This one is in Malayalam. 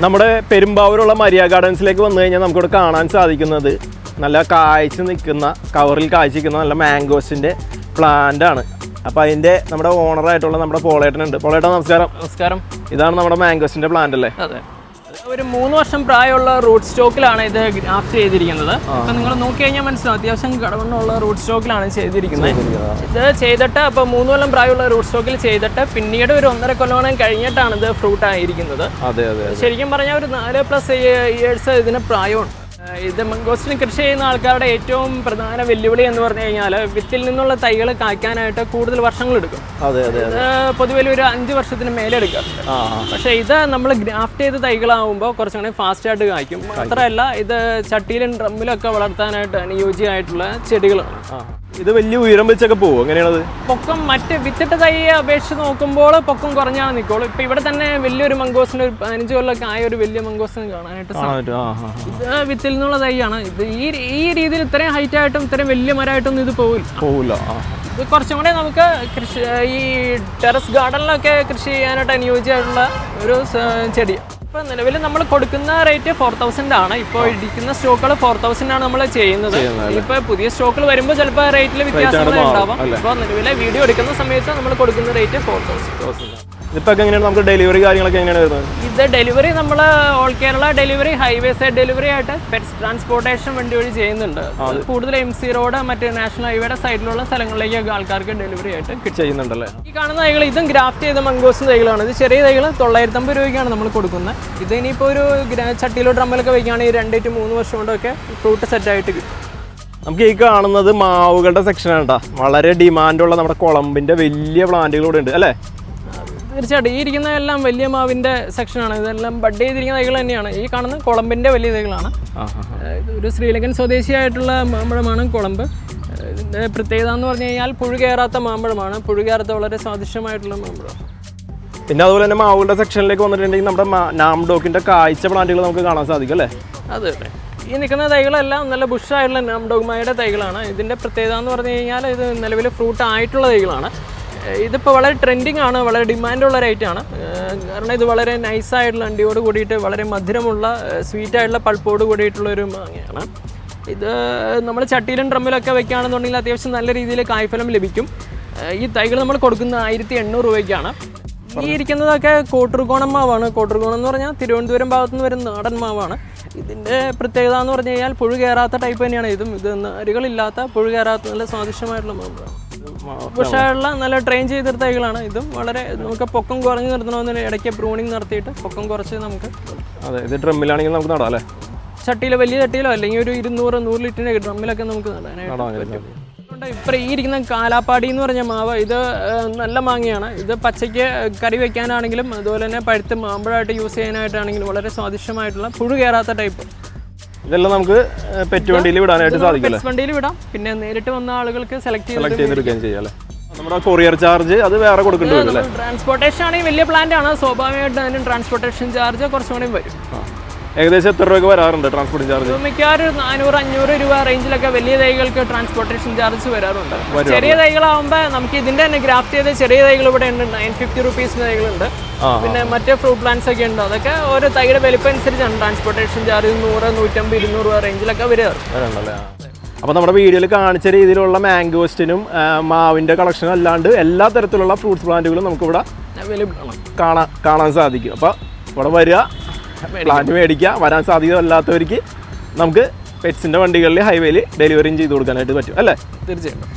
നമ്മുടെ പെരുമ്പാവൂരുള്ള മരിയ ഗാർഡൻസിലേക്ക് വന്നു കഴിഞ്ഞാൽ നമുക്കിവിടെ കാണാൻ സാധിക്കുന്നത് നല്ല കായ്ച്ച് നിൽക്കുന്ന കവറിൽ കായ്ച്ച് നിൽക്കുന്ന നല്ല മാംഗോസിന്റെ പ്ലാന്റ് ആണ്. അപ്പോൾ അതിന്റെ നമ്മുടെ ഓണറായിട്ടുള്ള നമ്മുടെ പോളേട്ടനുണ്ട്. പോളേട്ടൻ നമസ്കാരം. നമസ്കാരം. ഇതാണ് നമ്മുടെ മാംഗോസിന്റെ പ്ലാന്റ് അല്ലേ? അതെ. ഒരു മൂന്ന് വർഷം പ്രായമുള്ള റൂട്ട് സ്റ്റോക്കിലാണ് ഇത് ഗ്രാഫ്റ്റ് ചെയ്തിരിക്കുന്നത്. അപ്പൊ നിങ്ങൾ നോക്കി കഴിഞ്ഞാൽ മനസ്സിലാവും അത്യാവശ്യം കടവണ്ണമുള്ള റൂട്ട് സ്റ്റോക്കിലാണ് ചെയ്തിരിക്കുന്നത്. ഇത് ചെയ്തിട്ട് അപ്പൊ മൂന്ന് കൊല്ലം പ്രായമുള്ള റൂട്ട് സ്റ്റോക്കിൽ ചെയ്തിട്ട് പിന്നീട് ഒരു ഒന്നര കൊല്ലം കഴിഞ്ഞിട്ടാണ് ഇത് ഫ്രൂട്ട് ആയിരിക്കുന്നത്. ശരിക്കും പറഞ്ഞാൽ ഒരു നാല് പ്ലസ് ഇയേഴ്സ് ഇതിന് പ്രായമുണ്ട്. ഇത് മംഗോസ്റ്റിന് കൃഷി ചെയ്യുന്ന ആൾക്കാരുടെ ഏറ്റവും പ്രധാന വെല്ലുവിളി എന്ന് പറഞ്ഞു കഴിഞ്ഞാൽ വിത്തിൽ നിന്നുള്ള തൈകൾ കായ്ക്കാനായിട്ട് കൂടുതൽ വർഷങ്ങൾ എടുക്കും. അതെ അതെ ഇത് പൊതുവെ ഒരു അഞ്ച് വർഷത്തിന് മേലെ എടുക്കാറുണ്ട്. പക്ഷെ പക്ഷേ ഇത് നമ്മൾ ഗ്രാഫ്റ്റ് ചെയ്ത തൈകളാവുമ്പോൾ കുറച്ചും കൂടി ഫാസ്റ്റ് ആയിട്ട് കായ്ക്കും. മാത്രമല്ല ഇത് ചട്ടിയിലും ഡ്രമ്മിലും ഒക്കെ വളർത്താനായിട്ട് അനുയോജ്യമായിട്ടുള്ള ചെടികളാണ്. ആ. ഇത് വലിയ ഉയരം വെച്ചൊക്കെ പോകും എങ്ങനെയാണത്? പൊക്കം മറ്റ് വിത്തിട്ട തൈയെ അപേക്ഷിച്ച് നോക്കുമ്പോൾ പൊക്കം കുറഞ്ഞാണ് നിൽക്കുള്ളൂ ഇപ്പൊ ഇവിടെ തന്നെ വലിയൊരു മംഗോസിന് ഒരു പതിനഞ്ച് കൊല്ലമൊക്കെ ആയ ഒരു വലിയ മംഗോസിന് കാണാനായിട്ട് ഇത് വിത്തിൽ നിന്നുള്ള തൈയാണ്. ഇത് ഈ ഈ രീതിയിൽ ഇത്രയും ഹൈറ്റ് ആയിട്ടും ഇത്രയും വലിയ മരമായിട്ടൊന്നും ഇത് പോകില്ല പോവില്ല ആ. ഇത് കുറച്ചും കൂടെ നമുക്ക് കൃഷി ഈ ടെറസ് ഗാർഡനിലൊക്കെ കൃഷി ചെയ്യാനായിട്ട് അനുയോജ്യമായിട്ടുള്ള ഒരു സ- ചെടി ഇപ്പം നിലവിൽ നമ്മൾ കൊടുക്കുന്ന റേറ്റ് ഫോർ തൗസൻഡ് ആണ്. ഇപ്പോൾ ഇടിക്കുന്ന സ്റ്റോക്കുകൾ ഫോർ തൗസൻഡ് ആണ് നമ്മൾ ചെയ്യുന്നത്. ഇപ്പോൾ പുതിയ സ്റ്റോക്കുകൾ വരുമ്പോൾ ചിലപ്പോൾ റേറ്റിൽ വ്യത്യാസങ്ങൾ ഉണ്ടാവും? ഇപ്പോൾ നിലവിലെ വീഡിയോ എടുക്കുന്ന സമയത്ത് നമ്മൾ കൊടുക്കുന്ന റേറ്റ് ഫോർ തൗസൻഡ് ഇതിപ്പോൾ എങ്ങനെയാണ് നമുക്ക് ഡെലിവറി കാര്യങ്ങളൊക്കെ എങ്ങനെയാണ് വരുന്നത്? ഇത് ഡെലിവറി നമ്മൾ all Kerala delivery highway side delivery ആയിട്ട് പെറ്റ്സ് ട്രാൻസ്പോർട്ടേഷൻ വണ്ടി വഴി ചെയ്യുന്നുണ്ട്. കൂടുതൽ എം സി റോഡ് മറ്റേ നാഷണൽ ഹൈവേയുടെ സൈഡിലുള്ള സ്ഥലങ്ങളിലേക്ക് ആൾക്കാർക്ക് ഡെലിവറി ആയിട്ട് ചെയ്യുന്നുണ്ടല്ലേ? ഈ കാണുന്ന തൈകൾ ഇതും ഗ്രാഫ്റ്റ് ചെയ്ത മംഗോസ് തൈകളാണ്. ഇത് ചെറിയ തൈകൾ തൊള്ളായിരത്തമ്പത് രൂപയ്ക്കാണ് നമ്മൾ കൊടുക്കുന്നത്. ഇത് ഇനിയിപ്പോൾ ഒരു ചട്ടിയിലോ ഡ്രമ്മിലൊക്കെ വയ്ക്കുകയാണെങ്കിൽ രണ്ട് ടു മൂന്ന് വർഷം കൊണ്ടൊക്കെ ഫ്രൂട്ട് സെറ്റായിട്ട് കിട്ടും. നമുക്ക് ഈ കാണുന്നത് മാവുകളുടെ സെക്ഷനാണ് കേട്ടോ വളരെ ഡിമാൻഡുള്ള നമ്മുടെ കുളമ്പിന്റെ വലിയ പ്ലാന്റുകൾ ഇവിടെ ഉണ്ട് അല്ലേ? തീർച്ചയായിട്ടും. ഈ ഇരിക്കുന്നതെല്ലാം വലിയ മാവിന്റെ സെക്ഷനാണ് ഇതെല്ലാം ബഡ് ചെയ്തിരിക്കുന്ന തൈകൾ തന്നെയാണ്. ഈ കാണുന്ന കുളമ്പിന്റെ വലിയ തൈകളാണ്. ഒരു ശ്രീലങ്കൻ സ്വദേശിയായിട്ടുള്ള മാമ്പഴമാണ് കുളമ്പ്. ഏഹ് ഇതിന്റെ പ്രത്യേകത എന്ന് പറഞ്ഞു കഴിഞ്ഞാൽ പുഴു കയറാത്ത മാമ്പഴമാണ്. പുഴു കയറാത്ത വളരെ സ്വാദിഷ്ടമായിട്ടുള്ള മാമ്പഴമാണ് പിന്നെ അതുപോലെ തന്നെ മാവുകളുടെ സെക്ഷനിലേക്ക് വന്നിട്ടുണ്ടെങ്കിൽ നമ്മുടെ നാംഡോക്കിന്റെ കാഴ്ച പ്ലാന്റുകൾ നമുക്ക് കാണാൻ സാധിക്കും അല്ലേ? അതെ അതെ. ഈ നിൽക്കുന്ന തൈകളെല്ലാം നല്ല ബുഷായിട്ടുള്ള നാംഡോഗ്മയുടെ തൈകളാണ്. ഇതിന്റെ പ്രത്യേകത എന്ന് പറഞ്ഞു കഴിഞ്ഞാൽ ഇത് നിലവിൽ ഫ്രൂട്ട് ആയിട്ടുള്ള തൈകളാണ്. ഇതിപ്പോൾ വളരെ ട്രെൻഡിങ് ആണ് വളരെ ഡിമാൻഡുള്ള ഒരു ഐറ്റമാണ് കാരണം ഇത് വളരെ നൈസായിട്ടുള്ള അണ്ടിയോട് കൂടിയിട്ട് വളരെ മധുരമുള്ള സ്വീറ്റായിട്ടുള്ള പൾപ്പോട് കൂടിയിട്ടുള്ള ഒരു മാങ്ങയാണ്. ഇത് നമ്മൾ ചട്ടിയിലും ഡ്രമ്മിലൊക്കെ വെക്കുകയാണെന്നുണ്ടെങ്കിൽ അത്യാവശ്യം നല്ല രീതിയിൽ കായ്ഫലം ലഭിക്കും. ഈ തൈകൾ നമ്മൾ കൊടുക്കുന്ന ആയിരത്തി എണ്ണൂറ് രൂപയ്ക്കാണ്. ഈ ഇരിക്കുന്നതൊക്കെ കോട്ടൂർകോണം മാവാണ്. കോട്ടൂർകോണം എന്ന് പറഞ്ഞാൽ തിരുവനന്തപുരം ഭാഗത്തു നിന്ന് വരുന്ന നാടൻ മാവാണ്. ഇതിന്റെ പ്രത്യേകത എന്ന് പറഞ്ഞു കഴിഞ്ഞാൽ പുഴു കയറാത്ത ടൈപ്പ് തന്നെയാണ് ഇതും. ഇത് നാരുകളില്ലാത്ത പുഴു കയറാത്ത നല്ല സ്വാദിഷ്ടമായിട്ടുള്ള മാമ്പഴമാണ് പക്ഷേയുള്ള നല്ല ട്രെയിൻ ചെയ്തെടുത്ത തൈകളാണ് ഇതും. വളരെ നമുക്ക് പൊക്കം കുറഞ്ഞ് നിർത്തണമെന്ന് ഇടയ്ക്ക് പ്രൂണിങ് നടത്തിയിട്ട് പൊക്കം കുറച്ച് നമുക്ക് അതെ ഇത് ഡ്രമ്മിലാണെങ്കിൽ നമുക്ക് നടാം അല്ലേ? ചട്ടിയിലോ വലിയ ചട്ടിയിലോ അല്ലെങ്കിൽ ഒരു ഇരുന്നൂറ് നൂറ് ലിറ്ററിന്റെ ഡ്രമ്മിലൊക്കെ നമുക്ക് നടാനായിട്ട്. ഇപ്പം ഈ ഇരിക്കുന്ന കാലാപ്പാടി എന്ന് പറഞ്ഞ മാവ് ഇത് നല്ല മാങ്ങയാണ്. ഇത് പച്ചയ്ക്ക് കറി വെക്കാനാണെങ്കിലും അതുപോലെ തന്നെ പഴുത്ത് മാമ്പഴമായിട്ട് യൂസ് ചെയ്യാനായിട്ടാണെങ്കിലും വളരെ സ്വാദിഷ്ടമായിട്ടുള്ള പുഴു കയറാത്ത ടൈപ്പ് ഇതെല്ലാം നമുക്ക് പെറ്റ് വണ്ടിയിൽ വിടാനായിട്ട് സാധിക്കില്ല? വണ്ടിയിൽ വിടാം. പിന്നെ നേരിട്ട് വന്ന ആളുകൾക്ക് സെലക്ട് സെലക്ട് ചെയ്തെടുക്കുകയും ചെയ്യാം അല്ലേ? നമ്മുടെ കൊറിയർ ചാർജ് അത് വേറെ കൊടുക്കേണ്ടി വരും അല്ലേ? ട്രാൻസ്പോർട്ടേഷൻ ആണെങ്കിൽ വലിയ പ്ലാന്റ് ആണ്. സ്വാഭാവികമായിട്ട് അതിന് ട്രാൻസ്പോർട്ടേഷൻ ചാർജ് കുറച്ചും കൂടി വരും. ഏകദേശം എത്ര രൂപയ്ക്ക് വരാറുണ്ട് ട്രാൻസ്പോർട്ടിംഗ് ചാർജ് മിക്കവാറും നാനൂറ് അഞ്ഞൂറ് രൂപ റേഞ്ചിലൊക്കെ വലിയ തൈകൾക്ക് ട്രാൻസ്പോർട്ടേഷൻ ചാർജ് വരാറുണ്ട്. ചെറിയ തൈകളാവുമ്പോൾ നമുക്ക് ഇതിന്റെ തന്നെ ഗ്രാഫ്റ്റ് ചെയ്ത ചെറിയ തൈകൾ ഇവിടെ ഉണ്ട്. നയൻ ഫിഫ്റ്റി റുപ്പീസിന് തൈകളുണ്ട് പിന്നെ മറ്റേ ഫ്രൂട്ട് പ്ലാന്റ്സ് ഒക്കെ ഉണ്ട്. അതൊക്കെ ഓരോ തൈയുടെ വലിപ്പം അനുസരിച്ചാണ് ട്രാൻസ്പോർട്ടേഷൻ ചാർജ് നൂറ് നൂറ്റമ്പത് ഇരുന്നൂറ് രൂപ റേഞ്ചിലൊക്കെ വരാറ്. വരണ്ടല്ലേ അപ്പോൾ നമ്മുടെ വീഡിയോയിൽ കാണിച്ച രീതിയിലുള്ള മാംഗോസ്റ്റിനും മാവിന്റെ കളക്ഷനും അല്ലാണ്ട് എല്ലാ തരത്തിലുള്ള ഫ്രൂട്ട്സ് പ്ലാന്റുകളും നമുക്കിവിടെ ഇവിടെ കാണാൻ കാണാൻ സാധിക്കും. അപ്പോൾ ഇവിടെ വരിക. പ്ലാന്റ് മേടിക്കുക വരാൻ സാധ്യത അല്ലാത്തവർക്ക് നമുക്ക് പെറ്റ്സിന്റെ വണ്ടികളിൽ ഹൈവേയിൽ ഡെലിവറിയും ചെയ്ത് കൊടുക്കാനായിട്ട് പറ്റും അല്ലേ? തീർച്ചയായിട്ടും.